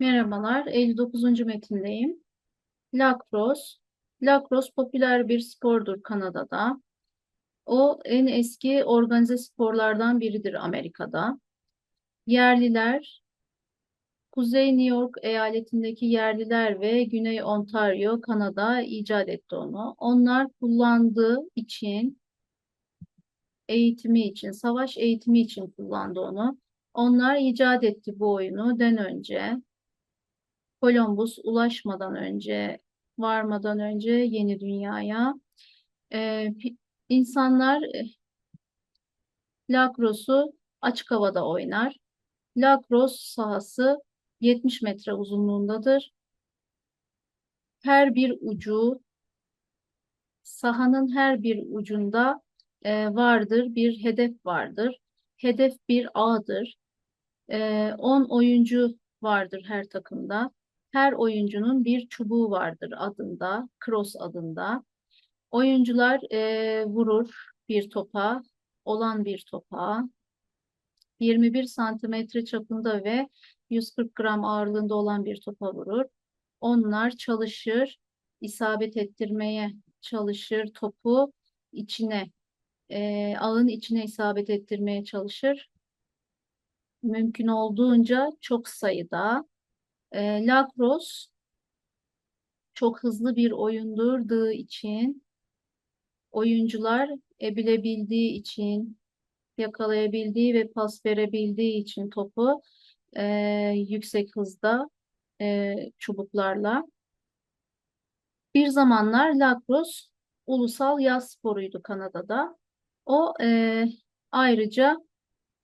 Merhabalar, 59. metindeyim. Lacrosse. Lacrosse popüler bir spordur Kanada'da. O en eski organize sporlardan biridir Amerika'da. Yerliler, Kuzey New York eyaletindeki yerliler ve Güney Ontario, Kanada icat etti onu. Onlar kullandığı için, eğitimi için, savaş eğitimi için kullandı onu. Onlar icat etti bu oyunu den önce. Columbus ulaşmadan önce, varmadan önce yeni dünyaya e, insanlar e, lacrosse'u açık havada oynar. Lacrosse sahası 70 metre uzunluğundadır. Her bir ucu sahanın her bir ucunda e, vardır bir hedef vardır. Hedef bir ağdır. E, 10 oyuncu vardır her takımda. Her oyuncunun bir çubuğu vardır adında, cross adında. Oyuncular e, vurur bir topa, olan bir topa. 21 santimetre çapında ve 140 gram ağırlığında olan bir topa vurur. Onlar çalışır, isabet ettirmeye çalışır, topu içine, e, ağın içine isabet ettirmeye çalışır. Mümkün olduğunca çok sayıda e, lacrosse çok hızlı bir oyundurduğu için oyuncular e, bilebildiği için yakalayabildiği ve pas verebildiği için topu e, yüksek hızda e, çubuklarla. Bir zamanlar lacrosse ulusal yaz sporuydu Kanada'da. O e, ayrıca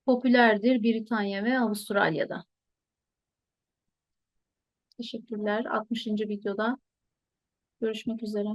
popülerdir Britanya ve Avustralya'da. Teşekkürler. 60. videoda görüşmek üzere.